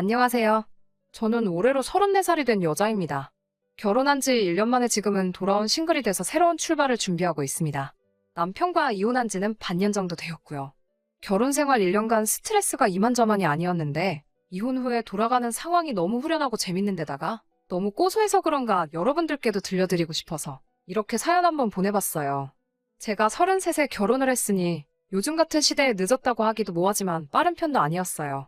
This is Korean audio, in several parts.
안녕하세요. 저는 올해로 34살이 된 여자입니다. 결혼한 지 1년 만에 지금은 돌아온 싱글이 돼서 새로운 출발을 준비하고 있습니다. 남편과 이혼한 지는 반년 정도 되었고요. 결혼 생활 1년간 스트레스가 이만저만이 아니었는데 이혼 후에 돌아가는 상황이 너무 후련하고 재밌는 데다가 너무 고소해서 그런가 여러분들께도 들려드리고 싶어서 이렇게 사연 한번 보내봤어요. 제가 33세 결혼을 했으니 요즘 같은 시대에 늦었다고 하기도 뭐하지만 빠른 편도 아니었어요.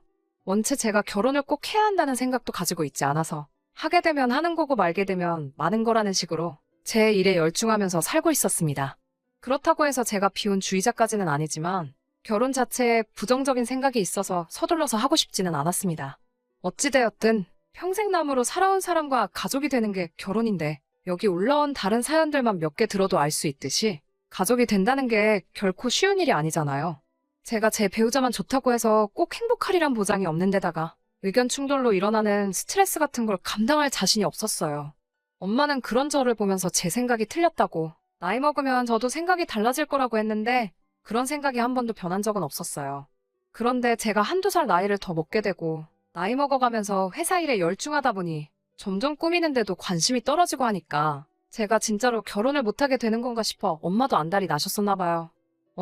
원체 제가 결혼을 꼭 해야 한다는 생각도 가지고 있지 않아서 하게 되면 하는 거고 말게 되면 많은 거라는 식으로 제 일에 열중하면서 살고 있었습니다. 그렇다고 해서 제가 비혼주의자까지는 아니지만 결혼 자체에 부정적인 생각이 있어서 서둘러서 하고 싶지는 않았습니다. 어찌되었든 평생 남으로 살아온 사람과 가족이 되는 게 결혼인데 여기 올라온 다른 사연들만 몇 개 들어도 알 수 있듯이 가족이 된다는 게 결코 쉬운 일이 아니잖아요. 제가 제 배우자만 좋다고 해서 꼭 행복하리란 보장이 없는 데다가 의견 충돌로 일어나는 스트레스 같은 걸 감당할 자신이 없었어요. 엄마는 그런 저를 보면서 제 생각이 틀렸다고 나이 먹으면 저도 생각이 달라질 거라고 했는데 그런 생각이 한 번도 변한 적은 없었어요. 그런데 제가 한두 살 나이를 더 먹게 되고 나이 먹어가면서 회사 일에 열중하다 보니 점점 꾸미는데도 관심이 떨어지고 하니까 제가 진짜로 결혼을 못하게 되는 건가 싶어 엄마도 안달이 나셨었나 봐요.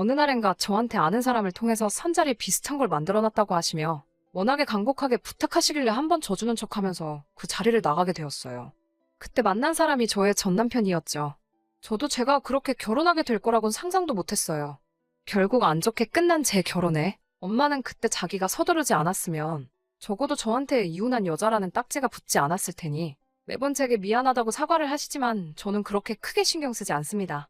어느 날엔가 저한테 아는 사람을 통해서 선자리 비슷한 걸 만들어놨다고 하시며 워낙에 간곡하게 부탁하시길래 한번 져주는 척 하면서 그 자리를 나가게 되었어요. 그때 만난 사람이 저의 전 남편이었죠. 저도 제가 그렇게 결혼하게 될 거라고는 상상도 못했어요. 결국 안 좋게 끝난 제 결혼에 엄마는 그때 자기가 서두르지 않았으면 적어도 저한테 이혼한 여자라는 딱지가 붙지 않았을 테니 매번 제게 미안하다고 사과를 하시지만 저는 그렇게 크게 신경 쓰지 않습니다.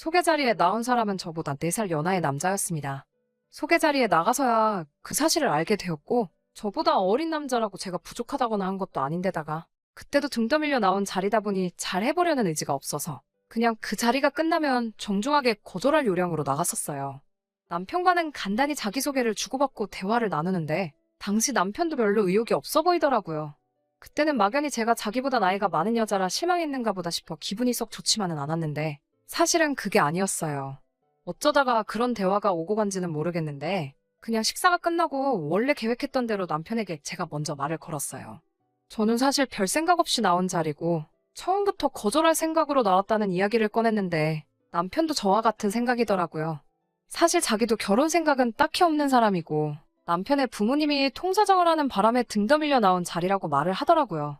소개 자리에 나온 사람은 저보다 4살 연하의 남자였습니다. 소개 자리에 나가서야 그 사실을 알게 되었고 저보다 어린 남자라고 제가 부족하다거나 한 것도 아닌데다가 그때도 등 떠밀려 나온 자리다 보니 잘 해보려는 의지가 없어서 그냥 그 자리가 끝나면 정중하게 거절할 요량으로 나갔었어요. 남편과는 간단히 자기소개를 주고받고 대화를 나누는데 당시 남편도 별로 의욕이 없어 보이더라고요. 그때는 막연히 제가 자기보다 나이가 많은 여자라 실망했는가 보다 싶어 기분이 썩 좋지만은 않았는데 사실은 그게 아니었어요. 어쩌다가 그런 대화가 오고 간지는 모르겠는데 그냥 식사가 끝나고 원래 계획했던 대로 남편에게 제가 먼저 말을 걸었어요. 저는 사실 별 생각 없이 나온 자리고 처음부터 거절할 생각으로 나왔다는 이야기를 꺼냈는데 남편도 저와 같은 생각이더라고요. 사실 자기도 결혼 생각은 딱히 없는 사람이고 남편의 부모님이 통사정을 하는 바람에 등 떠밀려 나온 자리라고 말을 하더라고요.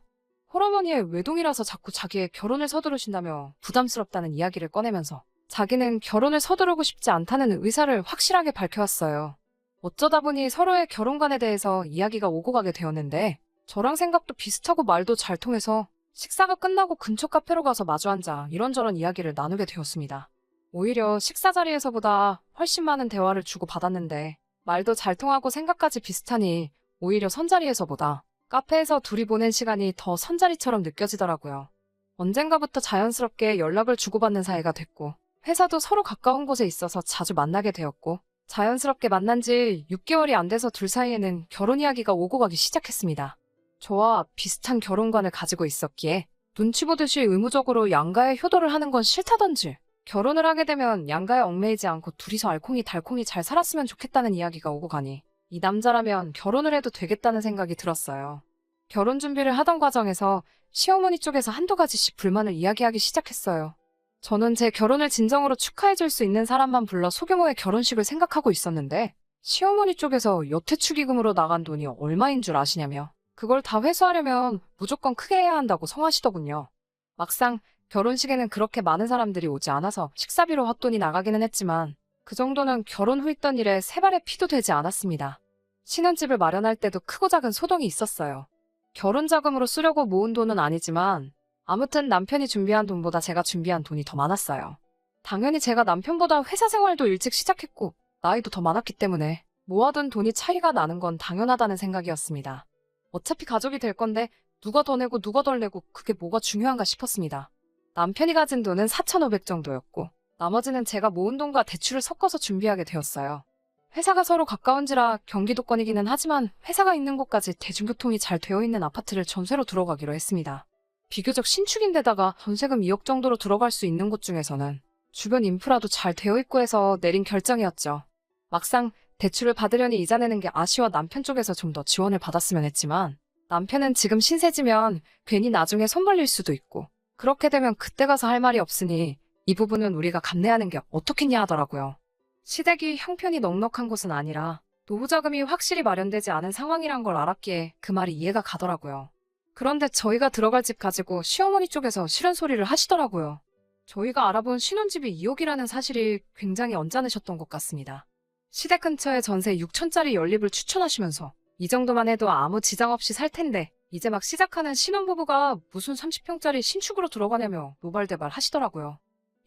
홀어머니의 외동이라서 자꾸 자기의 결혼을 서두르신다며 부담스럽다는 이야기를 꺼내면서 자기는 결혼을 서두르고 싶지 않다는 의사를 확실하게 밝혀왔어요. 어쩌다 보니 서로의 결혼관에 대해서 이야기가 오고 가게 되었는데 저랑 생각도 비슷하고 말도 잘 통해서 식사가 끝나고 근처 카페로 가서 마주 앉아 이런저런 이야기를 나누게 되었습니다. 오히려 식사 자리에서보다 훨씬 많은 대화를 주고받았는데 말도 잘 통하고 생각까지 비슷하니 오히려 선자리에서보다 카페에서 둘이 보낸 시간이 더 선자리처럼 느껴지더라고요. 언젠가부터 자연스럽게 연락을 주고받는 사이가 됐고 회사도 서로 가까운 곳에 있어서 자주 만나게 되었고 자연스럽게 만난 지 6개월이 안 돼서 둘 사이에는 결혼 이야기가 오고 가기 시작했습니다. 저와 비슷한 결혼관을 가지고 있었기에 눈치 보듯이 의무적으로 양가에 효도를 하는 건 싫다던지 결혼을 하게 되면 양가에 얽매이지 않고 둘이서 알콩이 달콩이 잘 살았으면 좋겠다는 이야기가 오고 가니 이 남자라면 결혼을 해도 되겠다는 생각이 들었어요. 결혼 준비를 하던 과정에서 시어머니 쪽에서 한두 가지씩 불만을 이야기하기 시작했어요. 저는 제 결혼을 진정으로 축하해줄 수 있는 사람만 불러 소규모의 결혼식을 생각하고 있었는데 시어머니 쪽에서 여태 축의금으로 나간 돈이 얼마인 줄 아시냐며 그걸 다 회수하려면 무조건 크게 해야 한다고 성하시더군요. 막상 결혼식에는 그렇게 많은 사람들이 오지 않아서 식사비로 헛돈이 나가기는 했지만 그 정도는 결혼 후 있던 일에 세 발의 피도 되지 않았습니다. 신혼집을 마련할 때도 크고 작은 소동이 있었어요. 결혼 자금으로 쓰려고 모은 돈은 아니지만 아무튼 남편이 준비한 돈보다 제가 준비한 돈이 더 많았어요. 당연히 제가 남편보다 회사 생활도 일찍 시작했고 나이도 더 많았기 때문에 모아둔 돈이 차이가 나는 건 당연하다는 생각이었습니다. 어차피 가족이 될 건데 누가 더 내고 누가 덜 내고 그게 뭐가 중요한가 싶었습니다. 남편이 가진 돈은 4,500 정도였고 나머지는 제가 모은 돈과 대출을 섞어서 준비하게 되었어요. 회사가 서로 가까운지라 경기도권이기는 하지만 회사가 있는 곳까지 대중교통이 잘 되어 있는 아파트를 전세로 들어가기로 했습니다. 비교적 신축인데다가 전세금 2억 정도로 들어갈 수 있는 곳 중에서는 주변 인프라도 잘 되어 있고 해서 내린 결정이었죠. 막상 대출을 받으려니 이자 내는 게 아쉬워 남편 쪽에서 좀 더 지원을 받았으면 했지만 남편은 지금 신세지면 괜히 나중에 손 벌릴 수도 있고 그렇게 되면 그때 가서 할 말이 없으니 이 부분은 우리가 감내하는 게 어떻겠냐 하더라고요. 시댁이 형편이 넉넉한 곳은 아니라 노후 자금이 확실히 마련되지 않은 상황이란 걸 알았기에 그 말이 이해가 가더라고요. 그런데 저희가 들어갈 집 가지고 시어머니 쪽에서 싫은 소리를 하시더라고요. 저희가 알아본 신혼집이 2억이라는 사실이 굉장히 언짢으셨던 것 같습니다. 시댁 근처에 전세 6천짜리 연립을 추천하시면서 이 정도만 해도 아무 지장 없이 살 텐데 이제 막 시작하는 신혼부부가 무슨 30평짜리 신축으로 들어가냐며 노발대발 하시더라고요.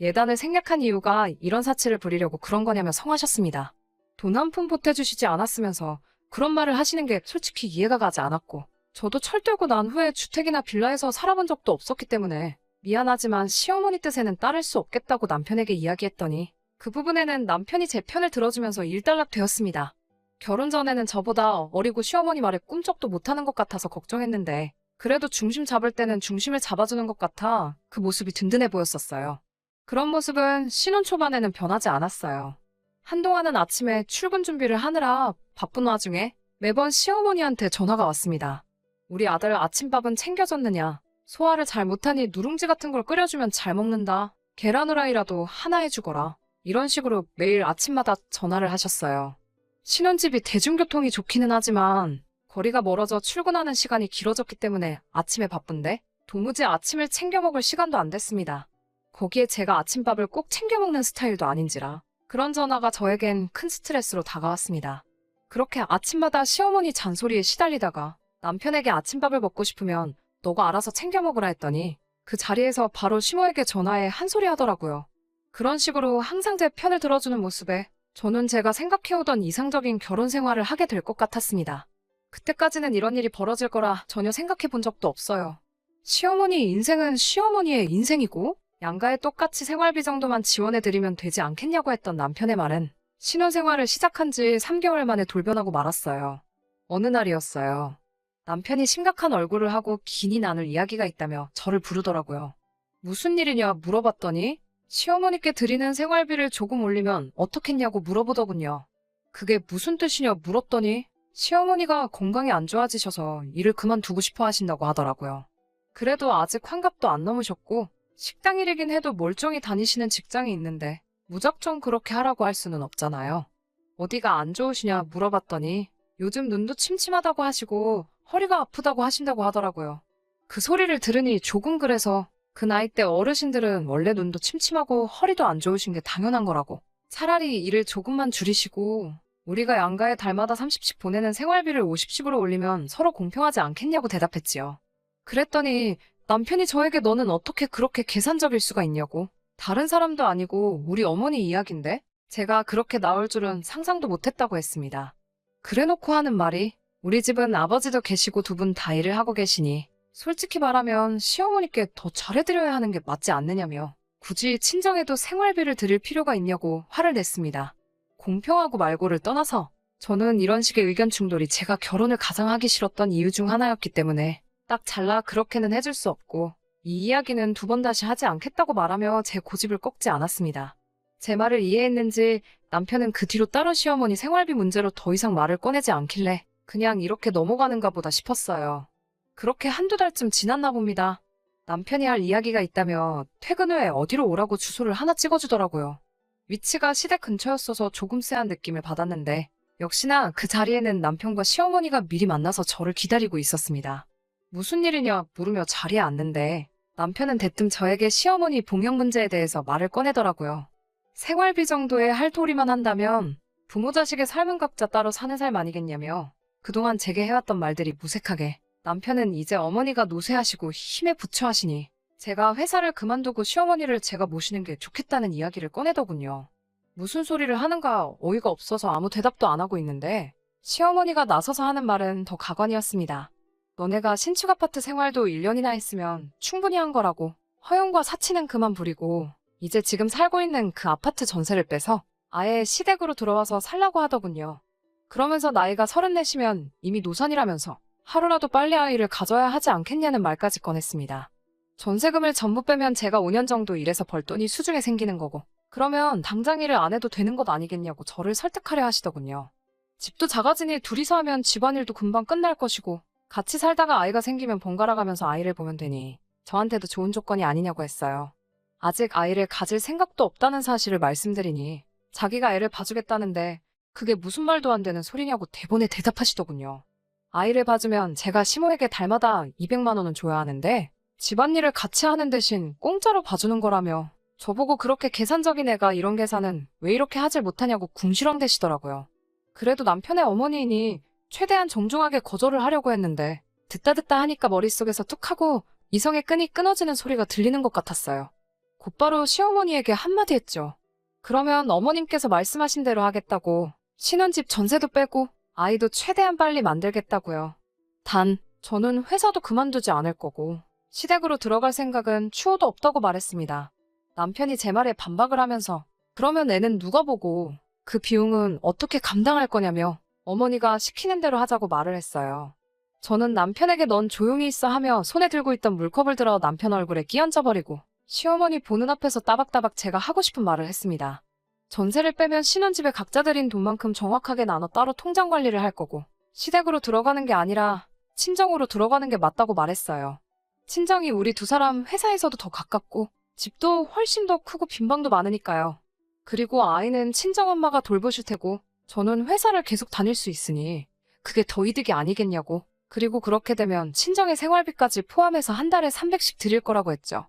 예단을 생략한 이유가 이런 사치를 부리려고 그런 거냐며 성하셨습니다. 돈 한 푼 보태주시지 않았으면서 그런 말을 하시는 게 솔직히 이해가 가지 않았고 저도 철들고 난 후에 주택이나 빌라에서 살아본 적도 없었기 때문에 미안하지만 시어머니 뜻에는 따를 수 없겠다고 남편에게 이야기했더니 그 부분에는 남편이 제 편을 들어주면서 일단락 되었습니다. 결혼 전에는 저보다 어리고 시어머니 말에 꿈쩍도 못하는 것 같아서 걱정했는데 그래도 중심 잡을 때는 중심을 잡아주는 것 같아 그 모습이 든든해 보였었어요. 그런 모습은 신혼 초반에는 변하지 않았어요. 한동안은 아침에 출근 준비를 하느라 바쁜 와중에 매번 시어머니한테 전화가 왔습니다. 우리 아들 아침밥은 챙겨줬느냐? 소화를 잘 못하니 누룽지 같은 걸 끓여주면 잘 먹는다. 계란 후라이라도 하나 해주거라. 이런 식으로 매일 아침마다 전화를 하셨어요. 신혼집이 대중교통이 좋기는 하지만 거리가 멀어져 출근하는 시간이 길어졌기 때문에 아침에 바쁜데 도무지 아침을 챙겨 먹을 시간도 안 됐습니다. 거기에 제가 아침밥을 꼭 챙겨 먹는 스타일도 아닌지라 그런 전화가 저에겐 큰 스트레스로 다가왔습니다. 그렇게 아침마다 시어머니 잔소리에 시달리다가 남편에게 아침밥을 먹고 싶으면 너가 알아서 챙겨 먹으라 했더니 그 자리에서 바로 시모에게 전화해 한 소리 하더라고요. 그런 식으로 항상 제 편을 들어주는 모습에 저는 제가 생각해오던 이상적인 결혼 생활을 하게 될 것 같았습니다. 그때까지는 이런 일이 벌어질 거라 전혀 생각해 본 적도 없어요. 시어머니 인생은 시어머니의 인생이고 양가에 똑같이 생활비 정도만 지원해드리면 되지 않겠냐고 했던 남편의 말은 신혼생활을 시작한 지 3개월 만에 돌변하고 말았어요. 어느 날이었어요. 남편이 심각한 얼굴을 하고 긴이 나눌 이야기가 있다며 저를 부르더라고요. 무슨 일이냐 물어봤더니 시어머니께 드리는 생활비를 조금 올리면 어떻겠냐고 물어보더군요. 그게 무슨 뜻이냐 물었더니 시어머니가 건강이 안 좋아지셔서 일을 그만두고 싶어 하신다고 하더라고요. 그래도 아직 환갑도 안 넘으셨고 식당 일이긴 해도 멀쩡히 다니시는 직장이 있는데 무작정 그렇게 하라고 할 수는 없잖아요. 어디가 안 좋으시냐 물어봤더니 요즘 눈도 침침하다고 하시고 허리가 아프다고 하신다고 하더라고요. 그 소리를 들으니 조금 그래서 그 나이 때 어르신들은 원래 눈도 침침하고 허리도 안 좋으신 게 당연한 거라고. 차라리 일을 조금만 줄이시고 우리가 양가에 달마다 30씩 보내는 생활비를 50씩으로 올리면 서로 공평하지 않겠냐고 대답했지요. 그랬더니 남편이 저에게 너는 어떻게 그렇게 계산적일 수가 있냐고. 다른 사람도 아니고 우리 어머니 이야기인데 제가 그렇게 나올 줄은 상상도 못했다고 했습니다. 그래놓고 하는 말이 우리 집은 아버지도 계시고 두 분 다 일을 하고 계시니 솔직히 말하면 시어머니께 더 잘해드려야 하는 게 맞지 않느냐며 굳이 친정에도 생활비를 드릴 필요가 있냐고 화를 냈습니다. 공평하고 말고를 떠나서 저는 이런 식의 의견 충돌이 제가 결혼을 가장 하기 싫었던 이유 중 하나였기 때문에 딱 잘라 그렇게는 해줄 수 없고 이 이야기는 두 번 다시 하지 않겠다고 말하며 제 고집을 꺾지 않았습니다. 제 말을 이해했는지 남편은 그 뒤로 다른 시어머니 생활비 문제로 더 이상 말을 꺼내지 않길래 그냥 이렇게 넘어가는가 보다 싶었어요. 그렇게 한두 달쯤 지났나 봅니다. 남편이 할 이야기가 있다며 퇴근 후에 어디로 오라고 주소를 하나 찍어주더라고요. 위치가 시댁 근처였어서 조금 쎄한 느낌을 받았는데 역시나 그 자리에는 남편과 시어머니가 미리 만나서 저를 기다리고 있었습니다. 무슨 일이냐 물으며 자리에 앉는데 남편은 대뜸 저에게 시어머니 봉영 문제에 대해서 말을 꺼내더라고요. 생활비 정도의 할도리만 한다면 부모 자식의 삶은 각자 따로 사는 삶 아니겠냐며 그동안 제게 해왔던 말들이 무색하게 남편은 이제 어머니가 노쇠하시고 힘에 부처하시니 제가 회사를 그만두고 시어머니를 제가 모시는 게 좋겠다는 이야기를 꺼내더군요. 무슨 소리를 하는가 어이가 없어서 아무 대답도 안 하고 있는데 시어머니가 나서서 하는 말은 더 가관이었습니다. 너네가 신축 아파트 생활도 1년이나 했으면 충분히 한 거라고 허용과 사치는 그만 부리고 이제 지금 살고 있는 그 아파트 전세를 빼서 아예 시댁으로 들어와서 살라고 하더군요. 그러면서 나이가 서른넷이면 이미 노산이라면서 하루라도 빨리 아이를 가져야 하지 않겠냐는 말까지 꺼냈습니다. 전세금을 전부 빼면 제가 5년 정도 일해서 벌 돈이 수중에 생기는 거고 그러면 당장 일을 안 해도 되는 것 아니겠냐고 저를 설득하려 하시더군요. 집도 작아지니 둘이서 하면 집안일도 금방 끝날 것이고 같이 살다가 아이가 생기면 번갈아 가면서 아이를 보면 되니 저한테도 좋은 조건이 아니냐고 했어요. 아직 아이를 가질 생각도 없다는 사실을 말씀드리니 자기가 애를 봐주겠다는데 그게 무슨 말도 안 되는 소리냐고 대본에 대답하시더군요. 아이를 봐주면 제가 시모에게 달마다 200만 원은 줘야 하는데 집안일을 같이 하는 대신 공짜로 봐주는 거라며 저보고 그렇게 계산적인 애가 이런 계산은 왜 이렇게 하질 못하냐고 궁시렁대시더라고요. 그래도 남편의 어머니이니 최대한 정중하게 거절을 하려고 했는데 듣다 듣다 하니까 머릿속에서 툭 하고 이성의 끈이 끊어지는 소리가 들리는 것 같았어요. 곧바로 시어머니에게 한마디 했죠. 그러면 어머님께서 말씀하신 대로 하겠다고 신혼집 전세도 빼고 아이도 최대한 빨리 만들겠다고요. 단 저는 회사도 그만두지 않을 거고 시댁으로 들어갈 생각은 추호도 없다고 말했습니다. 남편이 제 말에 반박을 하면서 그러면 애는 누가 보고 그 비용은 어떻게 감당할 거냐며 어머니가 시키는 대로 하자고 말을 했어요. 저는 남편에게 넌 조용히 있어 하며 손에 들고 있던 물컵을 들어 남편 얼굴에 끼얹어버리고 시어머니 보는 앞에서 따박따박 제가 하고 싶은 말을 했습니다. 전세를 빼면 신혼집에 각자 들인 돈만큼 정확하게 나눠 따로 통장 관리를 할 거고 시댁으로 들어가는 게 아니라 친정으로 들어가는 게 맞다고 말했어요. 친정이 우리 두 사람 회사에서도 더 가깝고 집도 훨씬 더 크고 빈방도 많으니까요. 그리고 아이는 친정엄마가 돌보실 테고 저는 회사를 계속 다닐 수 있으니 그게 더 이득이 아니겠냐고. 그리고 그렇게 되면 친정의 생활비까지 포함해서 한 달에 300씩 드릴 거라고 했죠.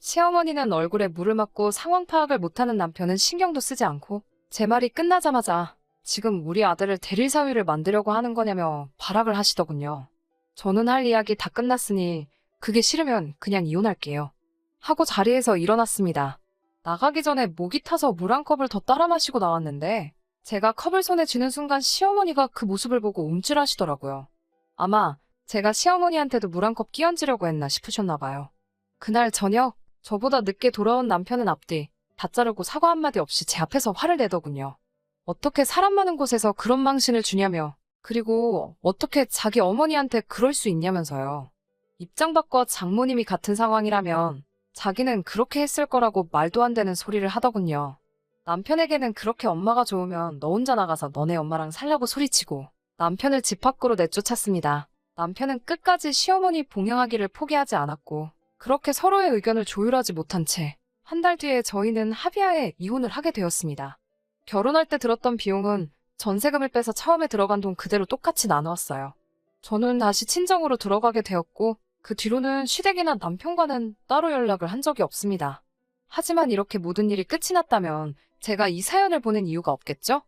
시어머니는 얼굴에 물을 맞고 상황 파악을 못하는 남편은 신경도 쓰지 않고 제 말이 끝나자마자 지금 우리 아들을 대릴 사위를 만들려고 하는 거냐며 발악을 하시더군요. 저는 할 이야기 다 끝났으니 그게 싫으면 그냥 이혼할게요. 하고 자리에서 일어났습니다. 나가기 전에 목이 타서 물 한 컵을 더 따라 마시고 나왔는데 제가 컵을 손에 쥐는 순간 시어머니가 그 모습을 보고 움찔하시더라고요. 아마 제가 시어머니한테도 물 한 컵 끼얹으려고 했나 싶으셨나 봐요. 그날 저녁 저보다 늦게 돌아온 남편은 앞뒤 다 자르고 사과 한마디 없이 제 앞에서 화를 내더군요. 어떻게 사람 많은 곳에서 그런 망신을 주냐며 그리고 어떻게 자기 어머니한테 그럴 수 있냐면서요. 입장 바꿔 장모님이 같은 상황이라면 자기는 그렇게 했을 거라고 말도 안 되는 소리를 하더군요. 남편에게는 그렇게 엄마가 좋으면 너 혼자 나가서 너네 엄마랑 살라고 소리치고 남편을 집 밖으로 내쫓았습니다. 남편은 끝까지 시어머니 봉양하기를 포기하지 않았고 그렇게 서로의 의견을 조율하지 못한 채 한 달 뒤에 저희는 합의하에 이혼을 하게 되었습니다. 결혼할 때 들었던 비용은 전세금을 빼서 처음에 들어간 돈 그대로 똑같이 나누었어요. 저는 다시 친정으로 들어가게 되었고 그 뒤로는 시댁이나 남편과는 따로 연락을 한 적이 없습니다. 하지만 이렇게 모든 일이 끝이 났다면 제가 이 사연을 보낸 이유가 없겠죠?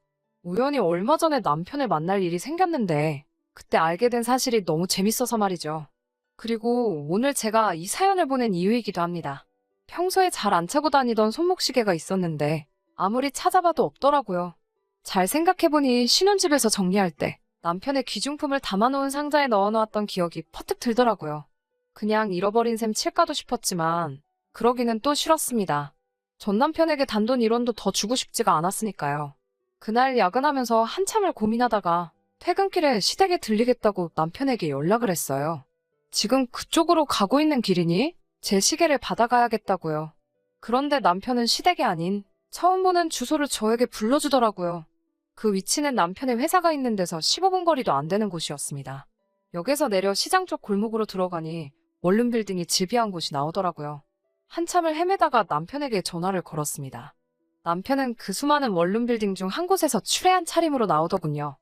우연히 얼마 전에 남편을 만날 일이 생겼는데 그때 알게 된 사실이 너무 재밌어서 말이죠. 그리고 오늘 제가 이 사연을 보낸 이유이기도 합니다. 평소에 잘 안 차고 다니던 손목시계가 있었는데 아무리 찾아봐도 없더라고요. 잘 생각해보니 신혼집에서 정리할 때 남편의 귀중품을 담아놓은 상자에 넣어놓았던 기억이 퍼뜩 들더라고요. 그냥 잃어버린 셈 칠까도 싶었지만 그러기는 또 싫었습니다. 전 남편에게 단돈 1원도 더 주고 싶지가 않았으니까요. 그날 야근하면서 한참을 고민하다가 퇴근길에 시댁에 들리겠다고 남편에게 연락을 했어요. 지금 그쪽으로 가고 있는 길이니 제 시계를 받아가야겠다고요. 그런데 남편은 시댁이 아닌 처음 보는 주소를 저에게 불러주더라고요. 그 위치는 남편의 회사가 있는 데서 15분 거리도 안 되는 곳이었습니다. 역에서 내려 시장 쪽 골목으로 들어가니 원룸 빌딩이 질비한 곳이 나오더라고요. 한참을 헤매다가 남편에게 전화를 걸었습니다. 남편은 그 수많은 원룸 빌딩 중 한 곳에서 추레한 차림으로 나오더군요.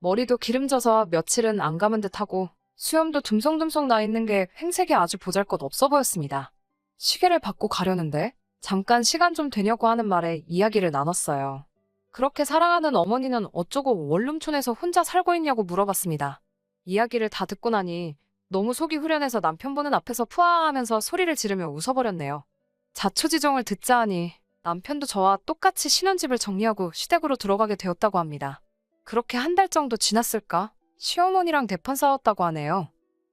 머리도 기름져서 며칠은 안 감은 듯하고 수염도 듬성듬성 나 있는 게 행색이 아주 보잘것 없어 보였습니다. 시계를 받고 가려는데 잠깐 시간 좀 되냐고 하는 말에 이야기를 나눴어요. 그렇게 사랑하는 어머니는 어쩌고 원룸촌에서 혼자 살고 있냐고 물어봤습니다. 이야기를 다 듣고 나니 너무 속이 후련해서 남편 보는 앞에서 푸아하면서 소리를 지르며 웃어버렸네요. 자초지종을 듣자 하니 남편도 저와 똑같이 신혼집을 정리하고 시댁으로 들어가게 되었다고 합니다. 그렇게 한 달 정도 지났을까? 시어머니랑 대판 싸웠다고 하네요.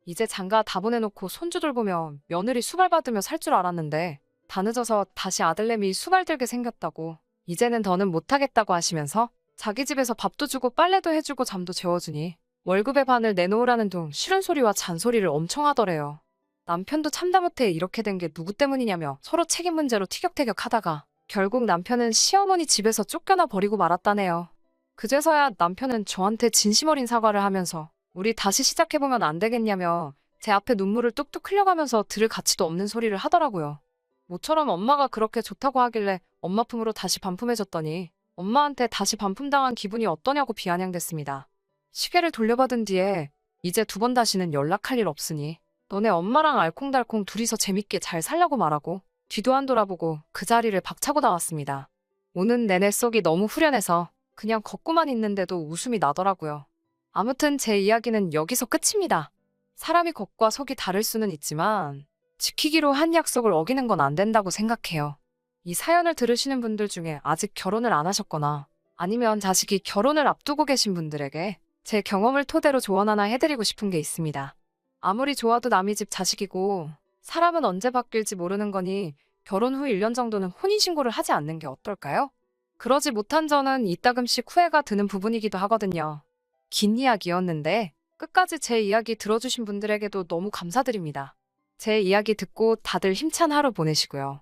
이제 장가 다 보내놓고 손주들 보며 며느리 수발 받으며 살 줄 알았는데 다 늦어서 다시 아들내미 수발 들게 생겼다고 이제는 더는 못하겠다고 하시면서 자기 집에서 밥도 주고 빨래도 해주고 잠도 재워주니 월급의 반을 내놓으라는 둥 싫은 소리와 잔소리를 엄청 하더래요. 남편도 참다 못해 이렇게 된 게 누구 때문이냐며 서로 책임 문제로 티격태격 하다가 결국 남편은 시어머니 집에서 쫓겨나 버리고 말았다네요. 그제서야 남편은 저한테 진심 어린 사과를 하면서 우리 다시 시작해보면 안 되겠냐며 제 앞에 눈물을 뚝뚝 흘려가면서 들을 가치도 없는 소리를 하더라고요. 모처럼 엄마가 그렇게 좋다고 하길래 엄마 품으로 다시 반품해줬더니 엄마한테 다시 반품당한 기분이 어떠냐고 비아냥댔습니다. 시계를 돌려받은 뒤에 이제 두 번 다시는 연락할 일 없으니 너네 엄마랑 알콩달콩 둘이서 재밌게 잘 살려고 말하고 뒤도 안 돌아보고 그 자리를 박차고 나왔습니다. 오는 내내 속이 너무 후련해서 그냥 걷고만 있는데도 웃음이 나더라고요. 아무튼 제 이야기는 여기서 끝입니다. 사람이 겉과 속이 다를 수는 있지만 지키기로 한 약속을 어기는 건 안 된다고 생각해요. 이 사연을 들으시는 분들 중에 아직 결혼을 안 하셨거나 아니면 자식이 결혼을 앞두고 계신 분들에게 제 경험을 토대로 조언 하나 해드리고 싶은 게 있습니다. 아무리 좋아도 남의 집 자식이고 사람은 언제 바뀔지 모르는 거니 결혼 후 1년 정도는 혼인신고를 하지 않는 게 어떨까요? 그러지 못한 저는 이따금씩 후회가 드는 부분이기도 하거든요. 긴 이야기였는데 끝까지 제 이야기 들어주신 분들에게도 너무 감사드립니다. 제 이야기 듣고 다들 힘찬 하루 보내시고요.